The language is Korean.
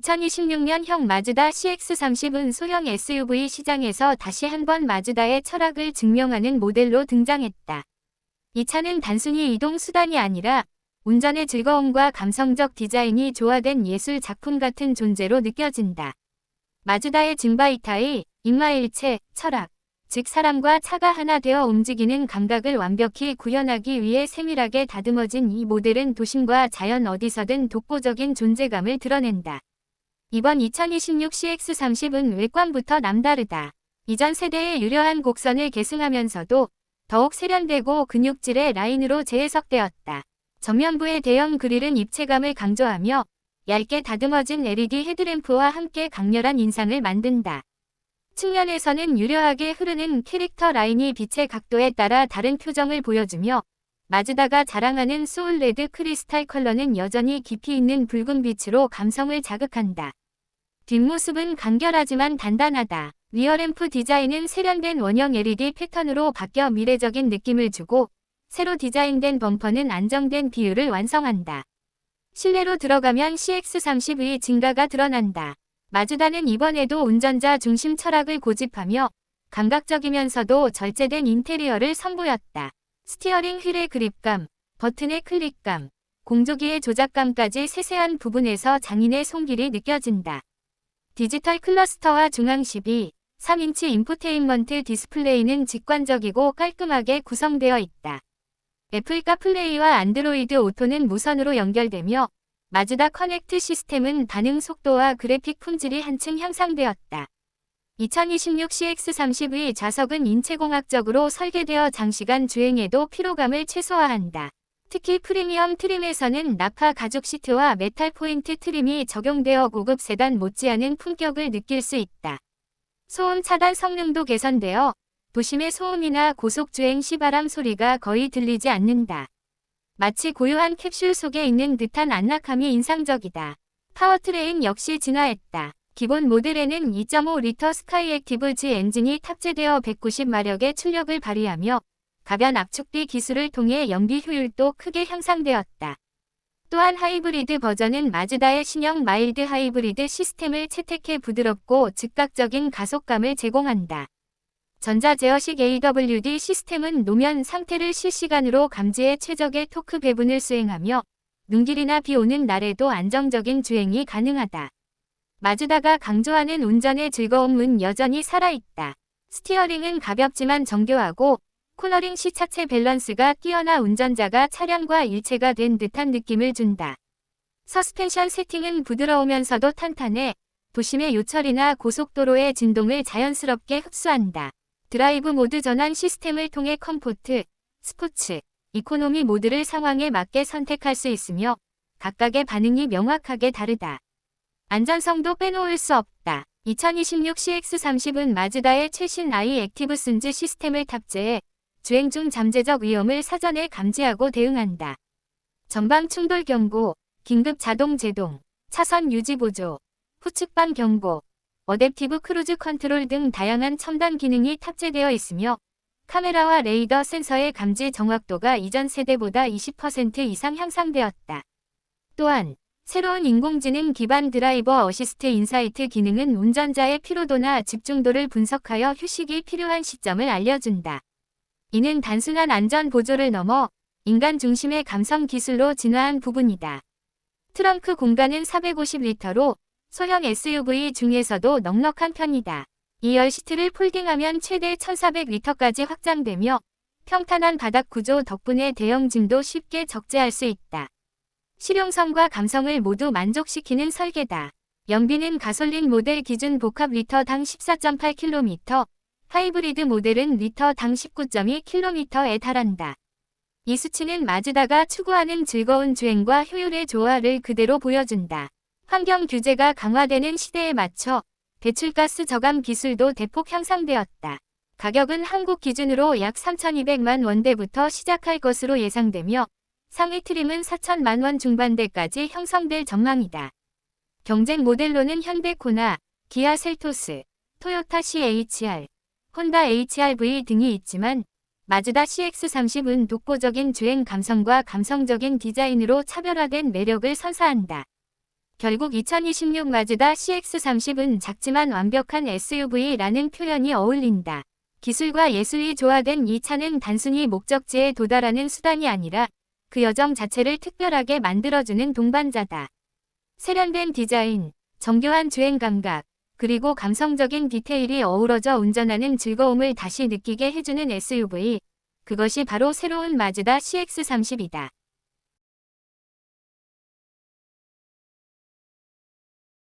2026년형 마즈다 CX-30은 소형 SUV 시장에서 다시 한번 마즈다의 철학을 증명하는 모델로 등장했다. 이 차는 단순히 이동 수단이 아니라 운전의 즐거움과 감성적 디자인이 조화된 예술 작품 같은 존재로 느껴진다. 마즈다의 증바이타의 인마일체, 철학, 즉 사람과 차가 하나 되어 움직이는 감각을 완벽히 구현하기 위해 세밀하게 다듬어진 이 모델은 도심과 자연 어디서든 독보적인 존재감을 드러낸다. 이번 2026 CX30은 외관부터 남다르다. 이전 세대의 유려한 곡선을 계승하면서도 더욱 세련되고 근육질의 라인으로 재해석되었다. 전면부의 대형 그릴은 입체감을 강조하며 얇게 다듬어진 LED 헤드램프와 함께 강렬한 인상을 만든다. 측면에서는 유려하게 흐르는 캐릭터 라인이 빛의 각도에 따라 다른 표정을 보여주며 마즈다가 자랑하는 소울 레드 크리스탈 컬러는 여전히 깊이 있는 붉은 빛으로 감성을 자극한다. 뒷모습은 간결하지만 단단하다. 리어램프 디자인은 세련된 원형 LED 패턴으로 바뀌어 미래적인 느낌을 주고 새로 디자인된 범퍼는 안정된 비율을 완성한다. 실내로 들어가면 CX30의 증가가 드러난다. 마즈다는 이번에도 운전자 중심 철학을 고집하며 감각적이면서도 절제된 인테리어를 선보였다. 스티어링 휠의 그립감, 버튼의 클릭감, 공조기의 조작감까지 세세한 부분에서 장인의 손길이 느껴진다. 디지털 클러스터와 중앙 12, 3인치 인포테인먼트 디스플레이는 직관적이고 깔끔하게 구성되어 있다. 애플 카플레이와 안드로이드 오토는 무선으로 연결되며 마즈다 커넥트 시스템은 반응 속도와 그래픽 품질이 한층 향상되었다. 2026 CX30의 좌석은 인체공학적으로 설계되어 장시간 주행에도 피로감을 최소화한다. 특히 프리미엄 트림에서는 나파 가죽 시트와 메탈 포인트 트림이 적용되어 고급 세단 못지않은 품격을 느낄 수 있다. 소음 차단 성능도 개선되어 도심의 소음이나 고속주행 시 바람 소리가 거의 들리지 않는다. 마치 고요한 캡슐 속에 있는 듯한 안락함이 인상적이다. 파워트레인 역시 진화했다. 기본 모델에는 2.5리터 스카이 액티브 G 엔진이 탑재되어 190마력의 출력을 발휘하며 가변 압축비 기술을 통해 연비 효율도 크게 향상되었다. 또한 하이브리드 버전은 마즈다의 신형 마일드 하이브리드 시스템을 채택해 부드럽고 즉각적인 가속감을 제공한다. 전자 제어식 AWD 시스템은 노면 상태를 실시간으로 감지해 최적의 토크 배분을 수행하며 눈길이나 비 오는 날에도 안정적인 주행이 가능하다. 마즈다가 강조하는 운전의 즐거움은 여전히 살아있다. 스티어링은 가볍지만 정교하고 코너링 시 차체 밸런스가 뛰어나 운전자가 차량과 일체가 된 듯한 느낌을 준다. 서스펜션 세팅은 부드러우면서도 탄탄해 도심의 요철이나 고속도로의 진동을 자연스럽게 흡수한다. 드라이브 모드 전환 시스템을 통해 컴포트, 스포츠, 이코노미 모드를 상황에 맞게 선택할 수 있으며 각각의 반응이 명확하게 다르다. 안전성도 빼놓을 수 없다. 2026 CX30은 마즈다의 최신 i 액티브 순즈 시스템을 탑재해 주행 중 잠재적 위험을 사전에 감지하고 대응한다. 전방 충돌 경고, 긴급 자동 제동, 차선 유지 보조, 후측방 경고, 어댑티브 크루즈 컨트롤 등 다양한 첨단 기능이 탑재되어 있으며 카메라와 레이더 센서의 감지 정확도가 이전 세대보다 20% 이상 향상되었다. 또한 새로운 인공지능 기반 드라이버 어시스트 인사이트 기능은 운전자의 피로도나 집중도를 분석하여 휴식이 필요한 시점을 알려준다. 이는 단순한 안전 보조를 넘어 인간 중심의 감성 기술로 진화한 부분이다. 트렁크 공간은 450리터로 소형 SUV 중에서도 넉넉한 편이다. 이 열시트를 폴딩하면 최대 1400리터까지 확장되며 평탄한 바닥 구조 덕분에 대형 짐도 쉽게 적재할 수 있다. 실용성과 감성을 모두 만족시키는 설계다. 연비는 가솔린 모델 기준 복합 리터당 14.8km, 하이브리드 모델은 리터당 19.2km에 달한다. 이 수치는 마즈다가 추구하는 즐거운 주행과 효율의 조화를 그대로 보여준다. 환경 규제가 강화되는 시대에 맞춰 배출가스 저감 기술도 대폭 향상되었다. 가격은 한국 기준으로 약 3,200만 원대부터 시작할 것으로 예상되며 상위 트림은 4천만 원 중반대까지 형성될 전망이다. 경쟁 모델로는 현대 코나, 기아 셀토스, 토요타 CHR, 혼다 HRV 등이 있지만 마즈다 CX30은 독보적인 주행 감성과 감성적인 디자인으로 차별화된 매력을 선사한다. 결국 2026 마즈다 CX-30은 작지만 완벽한 SUV라는 표현이 어울린다. 기술과 예술이 조화된 이 차는 단순히 목적지에 도달하는 수단이 아니라 그 여정 자체를 특별하게 만들어주는 동반자다. 세련된 디자인, 정교한 주행 감각, 그리고 감성적인 디테일이 어우러져 운전하는 즐거움을 다시 느끼게 해주는 SUV. 그것이 바로 새로운 마즈다 CX-30이다.